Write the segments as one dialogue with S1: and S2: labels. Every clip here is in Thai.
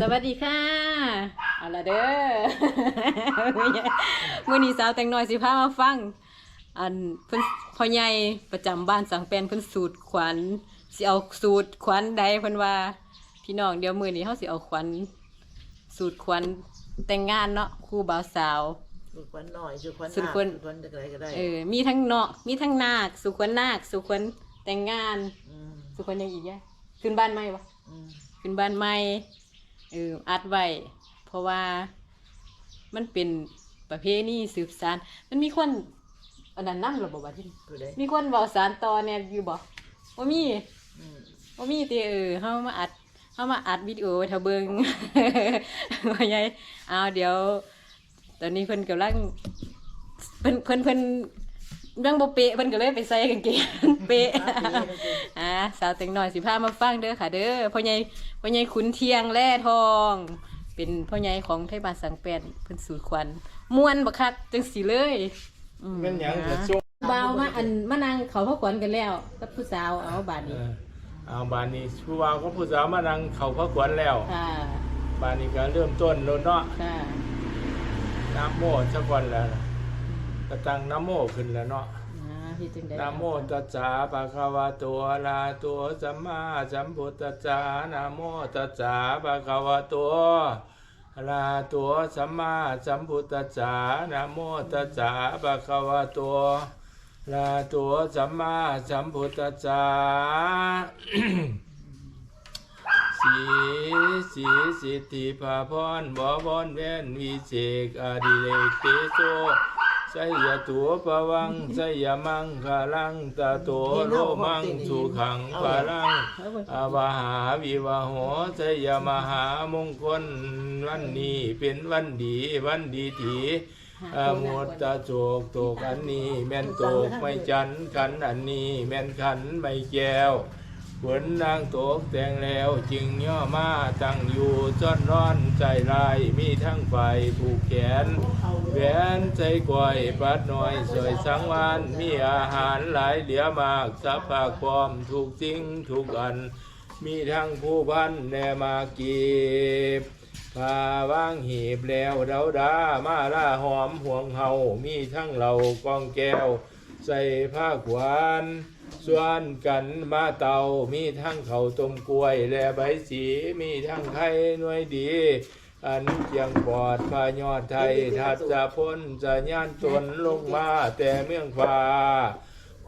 S1: สวัสดีค่ะ เอาละเด้อมื่อนี้สาวแต่งน้อยสิพามาฟัง อันเพิ่นพ่อใหญ่ประจำบ้านสังแปนเพิ่นสูตรขวัญสิเอาสูตรขวัญใดเพิ่นว่าพี่น้องเดี๋ยวมื้อนี้เฮาสิเอาขวัญสูตรขวัญแต่งงานเนาะคู่บ่าวสาว
S2: สุขวัญหน่อยสุขวัญ
S1: สุขวัญ
S2: สุขวัญจากไหนก็ได้
S1: เออมีทั้งเนาะมีทั้งนาคสุขวัญนาคสุขวัญแต่งงาน
S2: ม
S1: สุขวัญยังอีกแยะขึ้นบ้านใหม่ปะ
S2: อืม
S1: ขึ้นบ้านใหม่ เอออัดไว้ เพราะว่ามันเป็นประเพณีสืบสานมันมีคนอันนั้นนั่งหรอบอกว่าที่
S2: ผู้ใด
S1: มีคนบอกสารต่อเนี่ยอยู่บอกว่ามี
S2: อืม
S1: ว่ามีตีเออเฮามาอัดเฮามาอัดวิดีโอไว้เทาเบิง ว่าไงเอาเดี๋ยว ตอนนี้เพิ่นกำลังเพิ่นเพิ่นเพิ่น เรื่องบ่เป๊ะเพิ่นก็เลยไปใส่กางเกงเป๊ะอ่าสาวแต่งหน่อยสิพามาฟังเด้อค่ะ เด้อพ่อใหญ่พ่อใหญ่ขุนเทียงแร่ทอง เป็นพ่อใหญ่ของไทยบ้านสังแปนเพิ่นสูตรควันม่วนบักคักจังสีเลยอื
S3: แม่นหยัง
S1: อ่า
S3: ก็ช่วง
S1: บ่าวมาอันมานั่งเขาพ่อขวัญกันแล้วกับผู้สาวเอาบาด
S3: เอ
S1: นี้
S3: อเอาบานนี้ผู้ว่าก็ผู้สาวมานั่งเขาพระขวัญแล้ว
S1: ค่ะ
S3: บานนี้ก็เริ่มต้นแล้วเนาะ
S1: ค่ะ
S3: น้ำโมสักวันแล้ว นะก็ตั้งน้ำโมขึ้นแล้วเนาะ
S1: อ่าพี่จึงได้
S3: นะโมตัสสะภะคะวะโตอะระหะโตสัมมาสัมพุทธัสสะนะโมตัสสะภะคะวะโตอะระหะโตสัมมาสัมพุทธัสสะนะโมตัสสะภะคะวะโตอะระหะโตสัมมาสัมพุทธัสสะ สีสีสิทธิภาพรบวรเวนวิเศษอดิเลกเตโสไสยตัวปวังสยมังคาลังตาโตโลมังสุขังปาลัง
S1: อาบา
S3: วาหาวิวาโหสยมหามงคลวันนี้เป็นวันดีวันดีถีอามุตตะโจกโตกอันนี้ แม่นโตกไม่จันขันอันนี้ แม่นขันไม่แก้ว ฝนนางตกแต่งแล้วจึงย่อมาตั้งอยู่ซ่อนร้อนใจลายมีทั้งไฟผูกแขนแหวนใจก้อยปัดหน้อยสวยสังวานมีอาหารหลายเหลือมากสัพพะความถูกสิ่งถูกอัน มีทั้งผู้พันแนมากีบพาวางหีบแล้วเดาดามาล่าหอมห่วงเฮามีทั้งเหล่ากองแก้ว ใส่ผ้าขวาน ส่วนกันมาเตามีทั้งเขาต้มกล้วย และใบสีมีทั้งไข่หน่วยดี อันเจียงปอดพายอดไทย ทัดจะพ้นจะย่านตนลงมาแต่เมืองฟ้า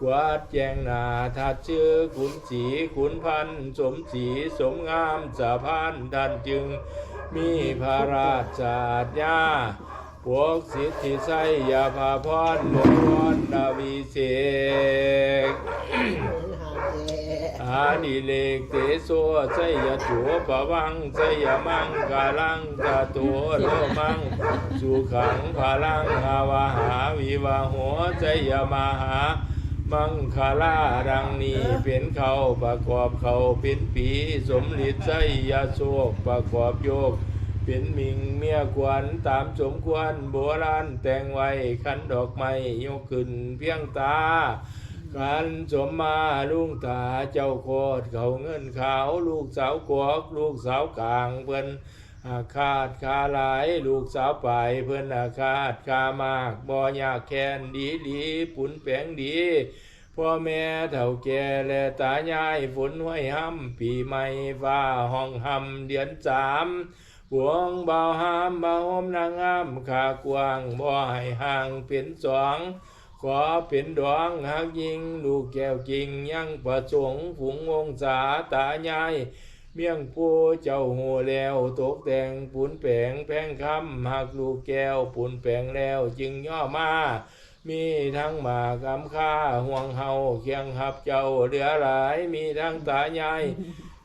S3: กวาดแจงนาทัดชื่อขุนสีขุนพัน สมสีสมงามสะพานท่านจึงมีพระราชาญา วกสิทธิไสยาภาพรบวรดาวิเศษอาดิเลกเตโสไสยจัวปะวังไสยมังกาลังกาตัวโลมัง สุขังภาลังอาวาหาวิวาหัวไสยมาหา มังคาลาดังนี้เป็นเขาประกอบเขาเป็นปี สมฤทธิ์ไสยโศกประกอบโยก เป็นมิงเมียควรตามสมควรโบราณแต่งไว้ขันดอกไม้ยกขึ้นเพียงตากันสมมาลุงตาเจ้าโคตรเขาเงินขาวลูกสาวกวกลูกสาวกลางเพิ่นอาคาดคาหลายลูกสาวไปเพิ่นอาคาดคามากบ่อยากแค้นดีดีปุ่นแปงดีพ่อแม่เฒ่าแก่และตายายฝนห้วยห้ำปีใหม่ฟ้าห้องห้ำเดือนสาม หวงเบาหามเบาหอมนางงามขากว้างบ่ให้ห่างเป็นสองขอเป็นดวงหักยิงลูกแก้วกิ่งยังประสงค์ผุงองศาตายายเมี่ยงปูเจ้าหูแล้วตกแต่งปุนแปงแพงคำหักลูกแก้วปุนแปงแล้วจึงย่อมามีทั้งหมากำค่าห่วงเฮาเคียงหับเจ้าเหลือหลายมีทั้งตายาย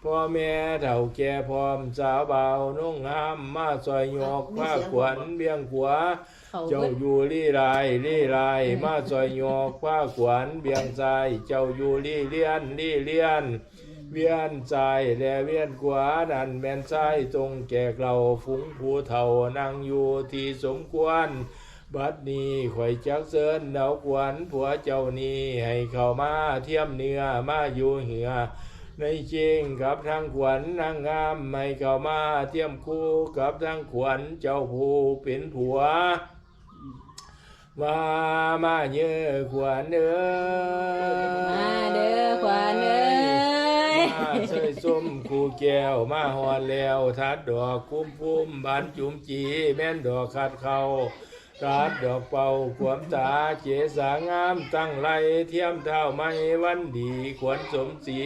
S3: พ่อแม่เฒ่าแก่พร้อมสาวเบานุ่งห้ามมาซอยยกผ้าขวัญเบี้ยงขวา
S1: เขา
S3: เจ้า
S1: เบิด
S3: อยู่ลี่ไรลี่ไรมาซอยยกผ้าขวัญเบียงใจเจ้าอยู่ลี่เลียนลี่เลียนเวียนใจและเวียนขวานั่นแม่นใจตรงแก่เราฝูงผู้เฒ่านั่งอยู่ที่สมควรบัดนี้ข่อยจักเสินเดากวนผัวเจ้านี้ให้เข้ามาเทียมเนื้อมาอยู่เหือ ในจริงกับทางขวัญนางงามไม่เข้ามาเทียมคู่กับทางขวัญเจ้าผู้เป็นผัวมามาเยอะขวัญเอ้ย
S1: มาเด้อขวัญเอ้ย
S3: มาเสยส้มคูแก้วมาหอนแล้วทัดดอกคุ้มพุ่มบานจุ่มจีแม่นดอกขัดเขารัดดอกเป่าขวมตาเจสางามตั้งไรเทียมเท้าไม่วันดีขวัญสมศรี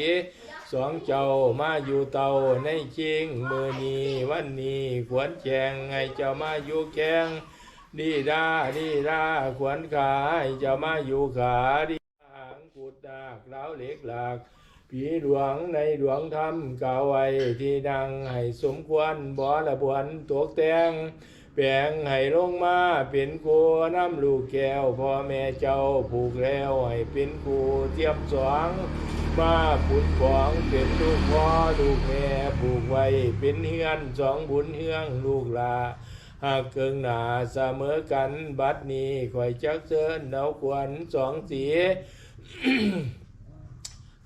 S3: องเจ้ามาอยู่เตาในชิงมือนีวันนี้ขวัญแจงให้เจ้ามาอยู่แกงดีดาดีดาขวัญขาให้เจ้ามาอยู่ขาดีหางกุดดากเล้าวเหล็กหลากผีหลวงในหลวงธรรมกาวไว้ที่ดังให้สมควรบ่ละบวนตกแตง แปลงให้ลงมาเป็นครูน้ำลูกแก้วพ่อแม่เจ้าผูกแล้วให้เป็นครูเทียมสองมาปุดของเป็นลูกพ่อลูกแม่ผูกไว้เป็นเฮือนสองบุญเฮืองลูกหลาหากเกิงหนาเสมอกันบัดนี้ข่อยจักเชิญเนาขวัญสองสี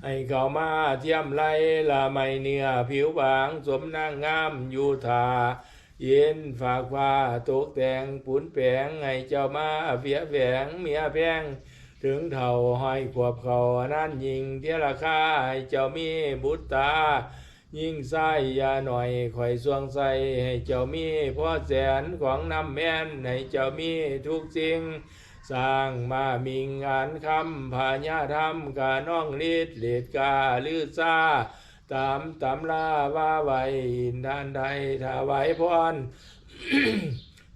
S3: ให้เขามาเทียมไรละไม่เนื้อผิวบางสมนางงามอยู่ทา เย็นฝากผ้าตกแต่งปุนแปงให้เจ้ามาเฟียแฝงเมียแพงถึงเท่าห้อยขวบเขานั่นยิงเทียราคาให้เจ้ามีบุตรตา ยิ่งใส่ยาหน่อยข่อยสวงใส่ให้เจ้ามีพ่อแสนของน้ำแม่นให้เจ้ามีทุกสิ่งสร้างมามิงอ่านคำพญาธรรมกาน้องฤทธิ์เลดกาลือซา ตามตำลาว่าไว้อินทานใดถวายพร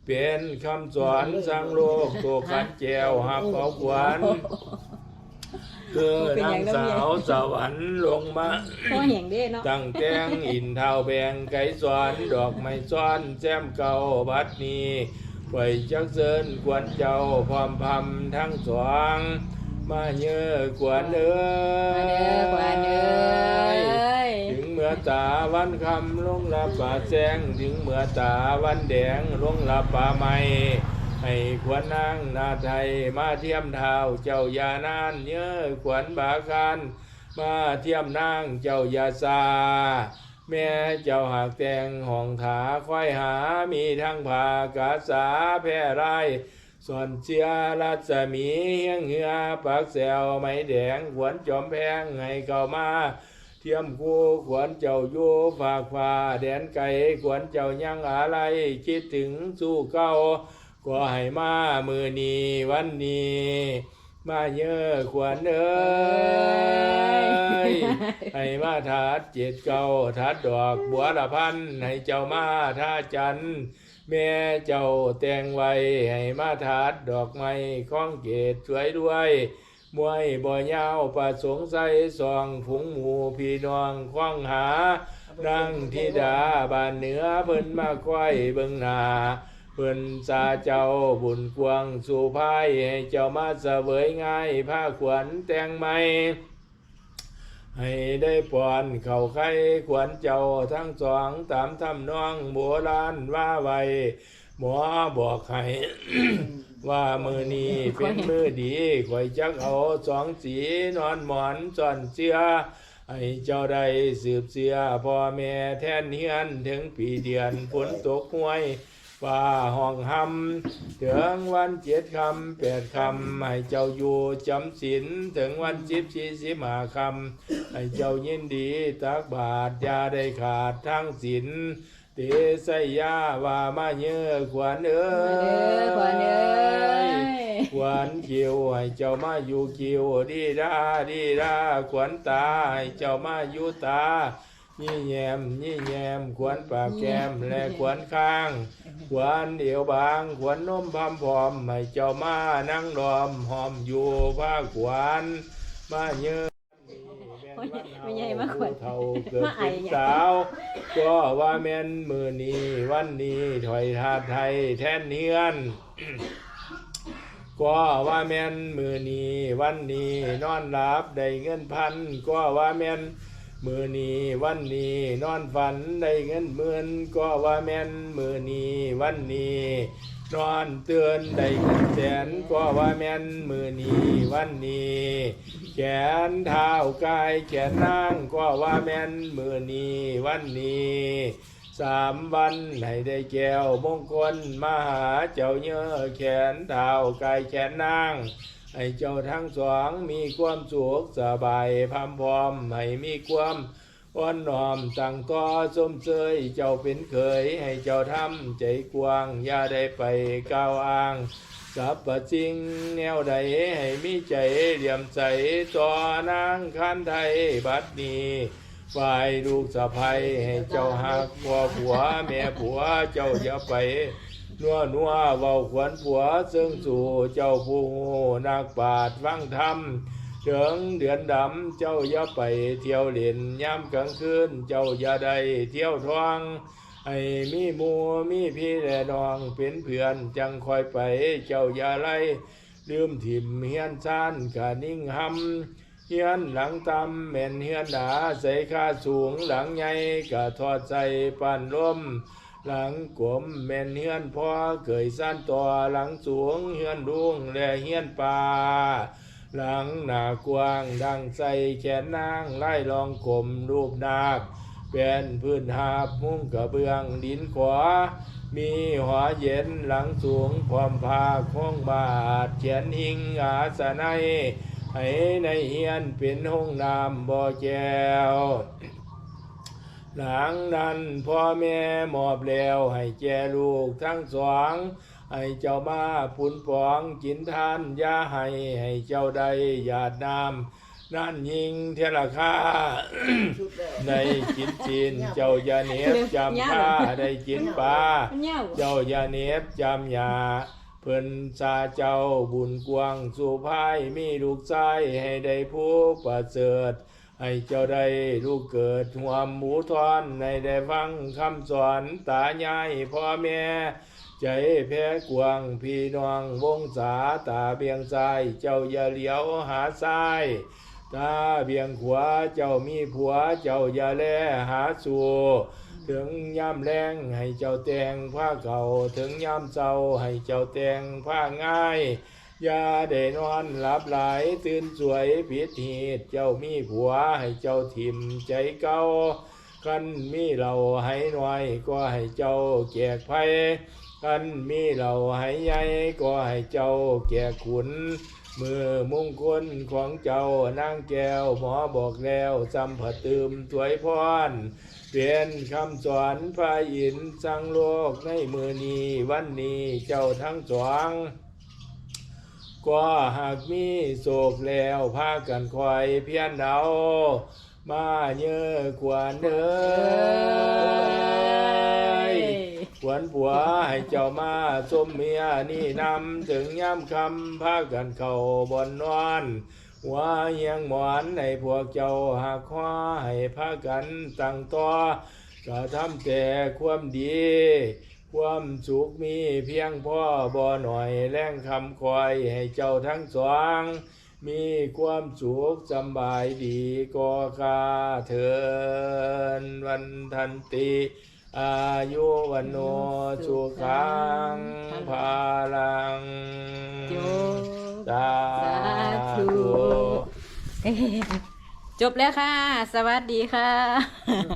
S3: เป็นคำสอนสร้างโลกตัวขันแจวหับเอาขวัญคือนางสาวสวรรค์ลงมา
S1: พ่อแห่งเด้เนาะ
S3: ตั้งแต่งอินเท่าแบงไก่สอนดอกไม้ซ้อนแซมเก่าบัดนี้ไว้จักเซินกวนเจ้าพร้อมพำทั้งสอง มาเยอะกวนเอ้
S1: มาเด้อขวัญเอ้ย
S3: ถึงเมื่อตาวันคำลงลับป่าแสงถึงเมื่อตาวันแดงลงลับป่าไม้ให้ขวัญนางนาไทยมาเทียมเท้าเจ้ายานานเยอะขวัญบาการมาเทียมนางเจ้ายาซาแม่เจ้าหากแตงห้องถาค่อยหามีทั้งผากาสาแพร่ไร ส่วนเชียรัศมีเฮียงเหือปักแซวไม้แดงขวนจอมแพงให้เข้ามาเทียมคู่ขวนเจ้าอยู่ฝากฟ้าแดนไก่ขวนเจ้ายังอะไรคิดถึงสู้เก้าก็ให้มามือนี้วันนี้มาเยอะขวัญเอ้ยให้มาทัดเจ็ดเก้าทัดดอกบัวละพันให้เจ้ามาท่าจันทร์ แม่เจ้าแต่งไว้ให้มาทัดดอกไม้ข้องเกตสวยด้วยมวยบ่อยาวประสงใส่ซองผงหมูพี่น้องคว้างหา ดังธิดาบานเหนือเพิ่นมาควายเบิงนาเพิ่นสาเจ้าบุญกวางสู่พายให้เจ้ามาเสวยง่ายผ้าขวัญแต่งไหม ให้ได้ปอนเข่าไข่ขวัญเจ้าทั้งสองตามทำนองโบราณว่าไวหมอบอกให้ว่ามือนี้เป็นมือดีข่อยจักเอาสองสีนอนหมอนซ่อนเสื้อให้เจ้าได้สืบเสียพ่อแม่แทนเฮียนถึงปีเดือนฝนตกห้วย ฟ้าห้องหำถึงวันเจ็ดคำแปดคำให้เจ้าอยู่จำศีลถึงวันสิบสี่สิบห้าคำให้เจ้ายินดีตักบาทอยาได้ขาดทั้งศีลเตสยาว่ามาเยอะขวัญเอ้
S1: มาเด้อขวัญเอ้ย
S3: ขวัญคิวให้เจ้ามาอยู่คิวดีดาดีดาขวัญตาให้เจ้ามาอยู่ตา ยี่แยมยี่แยมขวัญปากแก้มและขวัญข้าง ขวัญเดียวบาง ขวัญนมพำพร้อมให้เจ้ามานั่งรอมหอมอยู่ผ้าขวัญมาเยอะ
S1: ไม่ใหญ่มากขวัญ
S3: เท่าเกิด
S1: มาไอ
S3: เป็น
S1: อย่าง
S3: สาว ก็ว่าแม่นมือนี้วันนี้ถอยทาไทยแทนเนียนก็ว่าแม่นมือนี้วันนี้นอนหลับได้เงินพันก็ว่าแม่น มือนี้วันนี้นอนฝันได้เงินหมื่นก็ว่าแม่นมือนี้วันนี้นอนเตือนได้เงินแสนก็ว่าแม่นมือนี้วันนี้แขนเท้ากายแขนนั่งก็ว่าแม่นมือนี้วันนี้สามวันให้ได้แก้วมงคลมหาเจ้าเนื้อแขนเท้ากายแขนนั่ง ให้เจ้าทั้งสองมีความสุขสบายพำพร้อมให้มีความอ่อนน้อมตั้งต่อสมเสยเจ้าเป็นเคยให้เจ้าทำใจกว้างอย่าได้ไปก้าวอ้างสับประจริงแนวใดให้มีใจเหลี่ยมใสต่อนางคันไทยบัดนี้ฝ่ายลูกสะพ้ยให้เจ้าหักพ่อผัวแม่ผัวเจ้าอย่าไป นัวนัวเว้าขวัญผัวซึ่งสู่เจ้าผู้หูนักปราดฟังธรรมเถิงเดือนดำเจ้าอย่าไปเที่ยวเล่นยามกลางคืนเจ้าอย่าได้เที่ยวทวงให้มีหมูมีพี่และน้องเป็นเพื่อนจังคอยไปเจ้าอย่าไล่ลืมถิ่มเฮียนซานกะนิ่งหำเฮียนหลังตำแม่นเฮียนหนาใส่ค่าสูงหลังใหญ่กะทอดใจปานลม หลังกลมแม่นเฮียนพ่อเกยสั้นต่อหลังสูงเฮียนรุงและเฮียนป่าหลังหน้ากว้างดังใส่แขนนางไล่ลองกลมรูปนาคเป็นพื้นหาบมุ้งกระเบื้องดินขวามีหัวเย็นหลังสูงความพาคงบาดเขียนหิงอาสนัยให้ในเฮียนเป็นห้องน้ำบ่อแก้ว หลังนั้นพ่อแม่มอบแล้วให้แจลูกทั้งสองให้เจ้ามาปุนปองกินทานยาให้ให้เจ้าได้หยาดน้ำนั่นยิงเทระค่า
S2: ชุดแล้ว
S3: ในกินจีนเจ้าอย่าเหน็บจำข้าได้กินปลา
S1: มันเหย้า
S3: เจ้าอย่าเหน็บจำยาเพิ่นซาเจ้าบุญกวางสุภายมีลูกชายให้ได้ผู้ประเสริฐ ให้เจ้าได้ลูกเกิดหัวหมูทอนในได้ฟังคำสอนตายายพ่อแม่ ใจแพ้กวางพี่น้องวงศาตาเบียงซ้ายเจ้าอย่าเหลียวหาซ้ายตาเบียงขวาเจ้ามีผัวเจ้าอย่าแลหาสู่ ถึงยามแรงให้เจ้าแต่งผ้าเก่า ถึงยามเศร้าให้เจ้าแต่งผ้าง่าย ย่าได้นอนหลับไหลตื่นสวยผิดเหตุเจ้ามีผัวให้เจ้าทิมใจเก่าคันมีเราให้หน่อยก็ให้เจ้าแจกไพ่คันมีเราให้ใหญ่ก็ให้เจ้าแก่ขุนมือมุ่งคลของเจ้านางแก้วหมอบอกแล้วจำผัดตืมถวยพรเป็นคำสอนพระอินทร์สังโลกในมือนี้วันนี้เจ้าทั้งสอง ก็หากมีโศกแล้วพากันคอยเพียนเดามาเยอะกว่าเด้อขวนผัวให้เจ้ามาสมเมียนี่นำถึงย่ำคำพากันเข้าบนนอนหัวเฮียงหมอนให้พวกเจ้าหักคว้าให้พากันตั้งต่อกระทำแต่ความดี ความสุขมีเพียงพ่อบ่หน่อยแรงคำคอยให้เจ้าทั้งสอง มีความสุขสำบายดีก็คาเถินวันทันติอายุวันโนสุขังภาลัง
S1: โย
S3: สา
S1: สาธุ
S3: ธุ
S1: จบแล้วค่ะ สวัสดีค่ะ